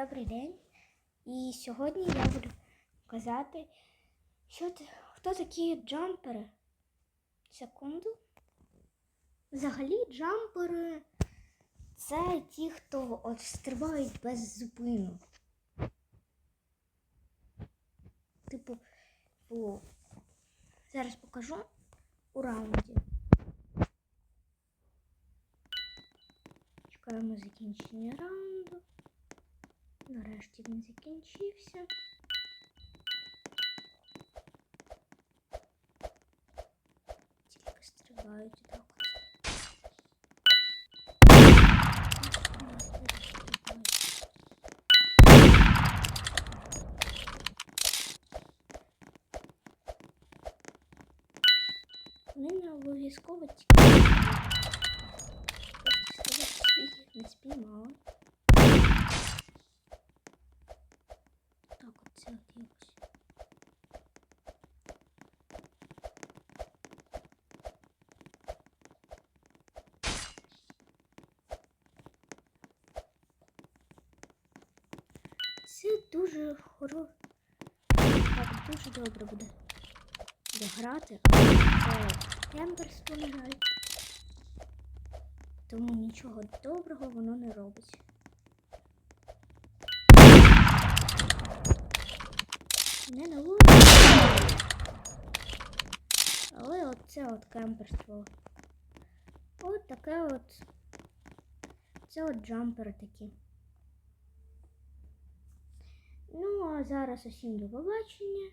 добрий день. І сьогодні я буду казати, що хто такі джампери. Секунду. Взагалі, джампери це ті, хто от стрибають без зупину. Типу, по... зараз покажу у раунді. Чекаємо закінчення раунду. Нарешті він закінчився. Тільки стрибають так. Вони не обов'язково тільки. Так, це дуже хоро. Так, дуже добре буде. Грати, але це Емберс помирає. Тому нічого доброго воно не робить. Не наводить. Але оце от кемперство. От таке от. Це от джампери такі. Ну, а зараз усім до побачення.